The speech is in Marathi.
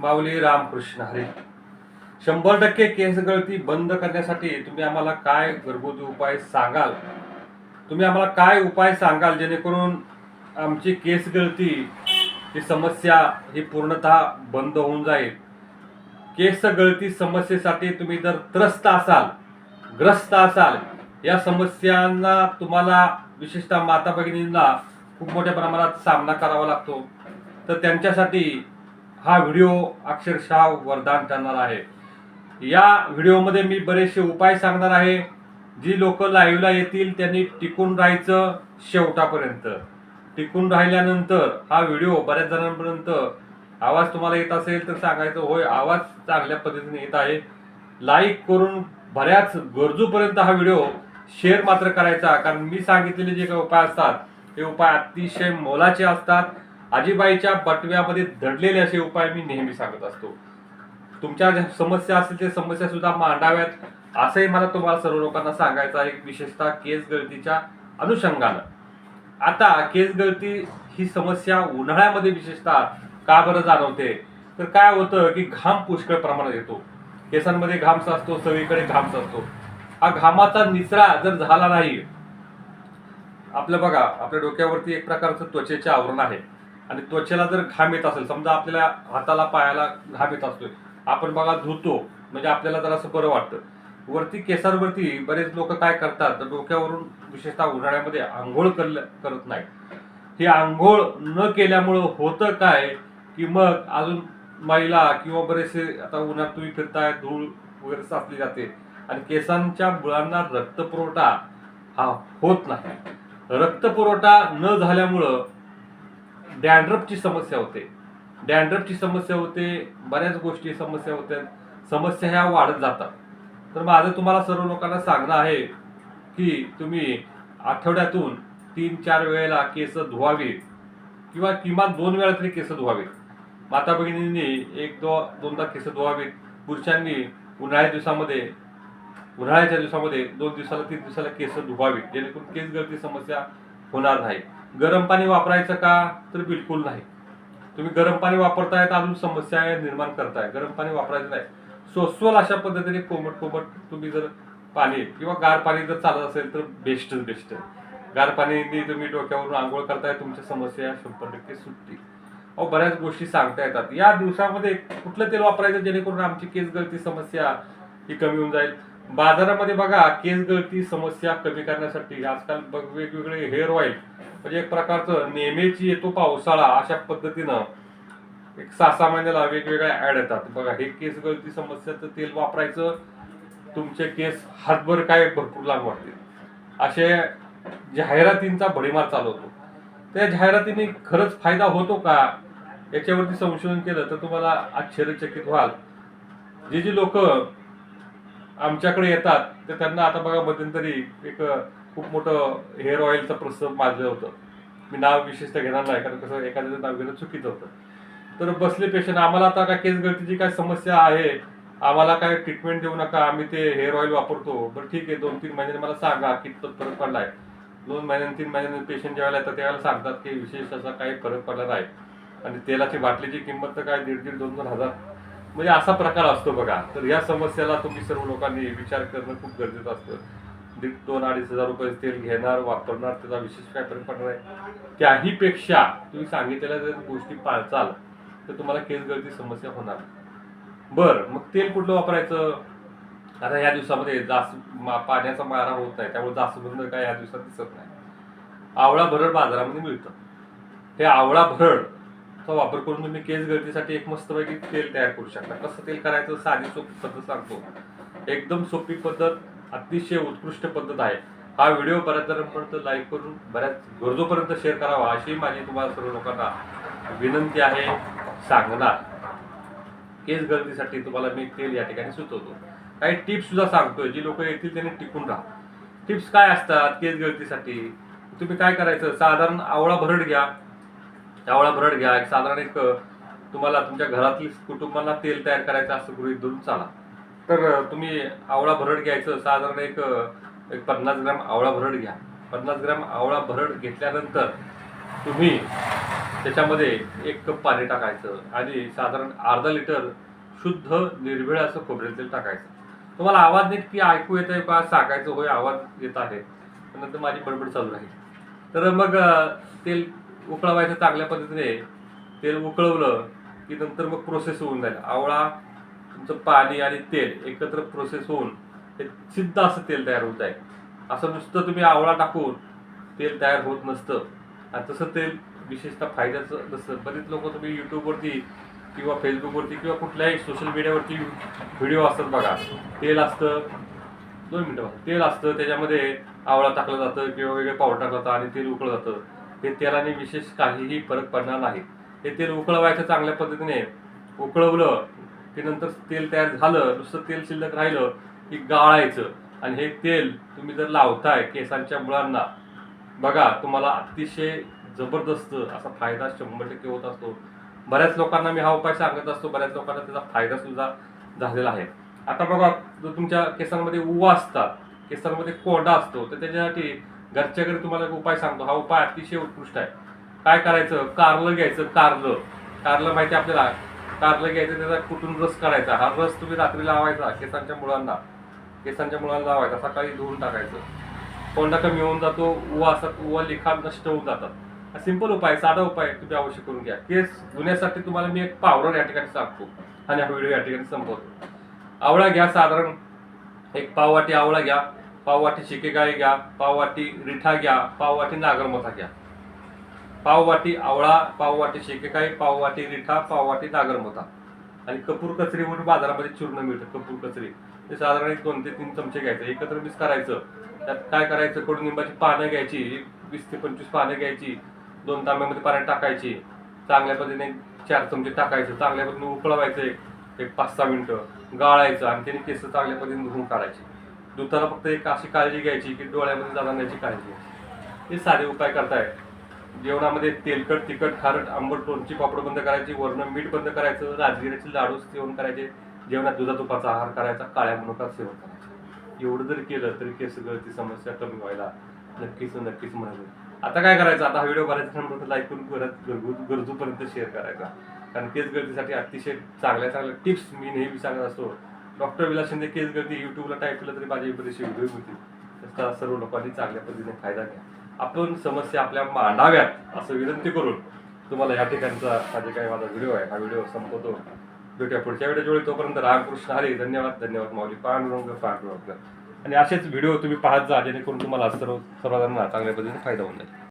माऊली रामकृष्ण हरे. शंभर टक्के केस गळती बंद करण्यासाठी तुम्ही आम्हाला काय घरगुती उपाय सांगाल? तुम्ही आम्हाला काय उपाय सांगाल जेणेकरून आमची केस गळती ही समस्या ही पूर्णतः बंद होऊन जाईल? केस गळती समस्येसाठी तुम्ही जर त्रस्त असाल ग्रस्त असाल या समस्यांना तुम्हाला विशेषतः माता भगिनींना खूप मोठ्या प्रमाणात सामना करावा लागतो. तर त्यांच्यासाठी हा व्हिडिओ अक्षरशः वरदान ठरणार आहे. या व्हिडिओमध्ये मी बरेचसे उपाय सांगणार आहे. जी लोक लाईव्हला येतील त्यांनी टिकून राहायचं शेवटापर्यंत. टिकून राहिल्यानंतर हा व्हिडिओ बऱ्याच जणांपर्यंत आवाज तुम्हाला येत असेल तर सांगायचं होय आवाज चांगल्या पद्धतीने येत आहे. लाईक करून बऱ्याच गरजूपर्यंत हा व्हिडिओ शेअर मात्र करायचा. कारण मी सांगितलेले जे काही उपाय असतात हे उपाय अतिशय मोलाचे असतात. आजीबाईच्या बटव्यामध्ये दडलेले असे उपाय मी नेहमी सांगत असतो. तुमच्या ज्या समस्या असतील ते समस्या सुद्धा मांडाव्यात असंही मला तुम्हाला सर्व लोकांना सांगायचं एक विशेषतः केस गळतीच्या अनुषंगानं. आता केस गळती ही समस्या उन्हाळ्यामध्ये विशेषतः का बरं जाणवते? तर काय होतं की घाम पुष्कळ प्रमाणात येतो. केसांमध्ये घाम साचतो सगळीकडे घाम साचतो. हा घामाचा निचरा जर झाला नाही आपलं बघा आपल्या डोक्यावरती एक प्रकारचं त्वचेचे आवरण आहे. आणि त्वचेला जर घाम येत असेल समजा आपल्याला हाताला पायाला घाम येत असतोय आपण बघा धुतो म्हणजे आपल्याला जरा असं बरं वाटतं. वरती केसांवरती बरेच लोक काय करतात तर डोक्यावरून विशेषतः उन्हाळ्यामध्ये आंघोळ करल- करत नाही ही आंघोळ न केल्यामुळं होतं काय की मग अजून महिला किंवा बरेचसे आता उन्हात तुम्ही फिरताय धूळ वगैरे साचली जाते आणि केसांच्या मुळांना रक्तपुरवठा हा होत नाही. रक्तपुरवठा न झाल्यामुळं डॅन्ड्रपची समस्या होते. डॅन्ड्रपची समस्या होते बऱ्याच गोष्टी समस्या होत्या. समस्या ह्या वाढत जातात. तर माझं तुम्हाला सर्व लोकांना सांगणं आहे की तुम्ही आठवड्यातून तीन चार वेळेला केस धुवावी किंवा किमान दोन वेळा तरी केस धुवावीत. माता भगिनींनी एक दो दोनदा केस धुवावीत. पुरुषांनी उन्हाळ्या दिवसामध्ये उन्हाळ्याच्या दिवसामध्ये दोन दिवसाला तीन दिवसाला केस धुवावीत. जेणेकरून केस गळती समस्या होणार नाही. गरम पाणी वापरायचं का तर बिलकुल नाही. तुम्ही गरम पाणी वापरताय तर अजून समस्या निर्माण करताय. गरम पाणी वापरायचं नाही. सोस्वल अशा पद्धतीने कोमट कोमट तुम्ही जर पाणी किंवा गार पाणी जर चालत असेल तर बेस्टच बेस्ट आहे गार पाणी तुम्ही डोक्यावरून आंघोळ करताय तुमच्या समस्या शंभर टक्के सुटतील. अहो बऱ्याच गोष्टी सांगता येतात. या दिवसामध्ये कुठलं तेल वापरायचं जेणेकरून आमची केस गळती समस्या ही कमी होऊन जाईल? बाजारामध्ये बघा केस गळती समस्या कमी करण्यासाठी आजकाल वेगवेगळे हेअर ऑइल म्हणजे एक प्रकारचं नेहमीची येतो पावसाळा अशा पद्धतीनं एक सहा महिन्याला वेगवेगळ्या ऍड येतात. बघा हे केस गळती समस्याचं तेल वापरायचं तुमचे केस हातभर काय भरपूर लांब वाटतील असे जाहिरातींचा भडीमार चालवतो. त्या जाहिरातीने खरंच फायदा होतो का याच्यावरती संशोधन केलं तर तुम्हाला आश्चर्यचकित व्हाल. जे जी लोक आमच्याकडे येतात तर त्यांना आता बघा मध्यंतरी एक खूप मोठं हेअर ऑइलचं प्रस्ताव माजलं होतं. मी नाव विशेषतः घेणार नाही कारण कसं एखाद्याचं नाव घेणं चुकीचं होतं. तर बसले पेशंट आम्हाला आता काय केस गळतीची काय समस्या आहे आम्हाला काय ट्रीटमेंट देऊ नका आम्ही ते हेअर ऑइल वापरतो. बरं ठीक आहे दोन तीन महिन्याने मला सांगा कितपत फरक पडला आहे दोन महिन्याने तीन महिन्याने पेशंट ज्यावेळेला येतात त्यावेळेला सांगतात की विशेष असा काही फरक पडला नाही. आणि तेलाची बाटलीची किंमत तर काय दीड दीड दोन दोन हजार. म्हणजे असा प्रकार असतो बघा. तर या समस्याला तुम्ही सर्व लोकांनी विचार करणं खूप गरजेचं असतं. दीड दोन अडीच हजार रुपये तेल घेणार वापरणार त्याचा विशेष काय फरक पडणार आहे. त्याहीपेक्षा तुम्ही सांगितलेल्या जर गोष्टी पाळचाल तर तुम्हाला केस गळती समस्या होणार. बर मग तेल कुठलं वापरायचं? आता ह्या दिवसामध्ये जास मा- पाण्याचा मारा होत नाही त्यामुळे जास्वंद काय या दिवसात दिसत नाही. आवळा भरड बाजारामध्ये मिळतं. हे आवळा भरडचा वापर करून तुम्ही केस गळतीसाठी एक मस्तपैकी तेल तयार करू शकता. कसं तेल करायचं? साधी सोपी पद्धत सांगतो. एकदम सोपी पद्धत अतिशय उत्कृष्ट पद्धत आहे. हा व्हिडिओ बऱ्याच जणांपर्यंत लाईक करून बऱ्याच गरजोपर्यंत शेअर करावा अशी माझी तुम्हाला सर्व लोकांना विनंती आहे सांगणार. केस गळतीसाठी तुम्हाला मी तेल या ठिकाणी सुचवतो. काही टिप्स सुद्धा सांगतोय जी लोक येतील त्यांनी टिकून राहा. टिप्स काय असतात केस गळतीसाठी? तुम्ही काय करायचं? साधारण आवळा भरड घ्या. आवळा भरड घ्या. एक साधारण एक तुम्हाला तुमच्या घरातील कुटुंबांना तेल तयार करायचं असं गृहित धरून चाला. तर तुम्ही आवळा भरड घ्यायचं. साधारण एक एक पन्नास ग्रॅम आवळा भरड घ्या. पन्नास ग्रॅम आवळा भरड घेतल्यानंतर तुम्ही त्याच्यामध्ये एक कप पाणी टाकायचं आणि साधारण अर्धा लिटर शुद्ध निर्भेळ असं खोबरेल तेल टाकायचं. तुम्हाला आवाज नीट की ऐकू येत आहे का सांगायचं होय आवाज येत आहे. नंतर माझी बडबड चालू राहील. तर मग तेल उकळवायचं चांगल्या पद्धतीने. तेल उकळवलं की नंतर मग प्रोसेस होऊन जाईल. आवळा तुमचं पाणी आणि तेल एकत्र प्रोसेस होऊन ते सिद्ध असं तेल तयार होत आहे. असं नुसतं तुम्ही आवळा टाकून तेल तयार होत नसतं. आणि तसं तेल विशेषतः फायद्याचं नसतं. बरेच लोक तुम्ही यूट्यूबवरती किंवा फेसबुकवरती किंवा कुठल्याही सोशल मीडियावरती व्हिडिओ असतात बघा. तेल असतं दोन मिनटं बघा. तेल असतं त्याच्यामध्ये आवळा टाकलं जातं किंवा वेगळे पावडर टाकलं जातं आणि तेल उकळलं जातं. हे तेलाने विशेष काहीही फरक पडणार नाही. हे तेल उकळवायचं चांगल्या पद्धतीने उकळवलं की नंतर तेल तयार झालं नुसतं तेल शिल्लक राहिलं की गाळायचं. आणि हे तेल तुम्ही जर लावताय केसांच्या मुळांना बघा तुम्हाला अतिशय जबरदस्त असा फायदा शंभर टक्के होत असतो. बऱ्याच लोकांना मी हा उपाय सांगत असतो बऱ्याच लोकांना त्याचा फायदा सुद्धा झालेला आहे. आता बघा जर तुमच्या केसांमध्ये उवा असतात केसांमध्ये कोंडा असतो तर त्याच्यासाठी घरच्या घरी तुम्हाला एक उपाय सांगतो. हा उपाय अतिशय उत्कृष्ट आहे. काय करायचं? कारलं घ्यायचं कारलं. कारलं माहिती आहे आपल्याला? कारलं घ्यायचं त्याचा कुठून रस काढायचा? हा रस तुम्ही रात्री लावायचा केसांच्या मुळांना. केसांच्या मुळांना लावायचा सकाळी धुवून टाकायचं. कोंडा कमी होऊन जातो उवा असतात उवा लिखाण नष्ट होऊन जातात. हा सिंपल उपाय साधा उपाय तुम्ही अवश्य करून घ्या. केस धुण्यासाठी तुम्हाला मी एक पावडर या ठिकाणी सांगतो आणि हा व्हिडिओ या ठिकाणी संपवतो. आवळा घ्या साधारण एक पाववाटी आवळा घ्या पाववाटी शिकेगाळी घ्या पाववाटी रिठा घ्या पाववाटी नागरमथा घ्या. पाववाटी आवळा पाववाटी शेकेकाई पाववाटी रिठा पाववाटी नागरमोथा आणि कपूर कचरी म्हणून बाजारामध्ये चूर्ण मिळतं कपूर कचरी. ते साधारण एक दोन ते तीन चमचे घ्यायचे. एकत्र मिक्स करायचं. त्यात काय करायचं? कडुनिंबाची पानं घ्यायची एक वीस ते पंचवीस पानं घ्यायची दोन तांब्यामध्ये पाण्यात टाकायची. चांगल्या पद्धतीने चार चमचे टाकायचं. चांगल्या पद्धतीने उकळवायचं एक एक पाच सहा मिनटं. गाळायचं. आणि त्याने केस चांगल्या पद्धतीने धुवून काढायची. दुधाला फक्त एक अशी काळजी घ्यायची की डोळ्यामध्ये जाणार याची काळजी घ्यायची. हे साधे उपाय करताय. जेवणामध्ये तेलकट तिखट खारट आंबट लोणची पापड बंद करायची वरण मीठ बंद करायचं राजगिऱ्याचे लाडू सेवन करायचे जेवणात दुधा तुपाचा आहार करायचा काळ्या मनुका सेवन करायचं. एवढं जर केलं तरी केस गळती समस्या कमी व्हायला नक्कीच नक्कीच म्हणायचं आता काय करायचं? आता हा व्हिडिओ बऱ्याच लाईक करून परत गरजू गरजूपर्यंत शेअर करायचा. कारण केस गळतीसाठी अतिशय चांगल्या चांगल्या टिप्स मी नेहमी सांगत असतो. डॉक्टर विलास शिंदे केस गळती युट्यूबला टाईप केलं तरी माझे बरेचसे व्हिडिओ मिळतील. त्याचा सर्व लोकांनी चांगल्या पद्धतीने फायदा घ्या. आपण समस्या आपल्या मांडाव्यात असं विनंती करून तुम्हाला या ठिकाणचा हा जे काही माझा व्हिडिओ आहे. हा व्हिडिओ संपवतो. भेटूया पुढच्या व्हिडिओच्या वेळी. तोपर्यंत रामकृष्ण हरी. धन्यवाद. धन्यवाद माऊली. पांडुरंग पांडुरंग. आणि असेच व्हिडिओ तुम्ही पाहत जा जेणेकरून तुम्हाला सर्व सर्वांना चांगल्या पद्धतीने फायदा होऊन जाईल.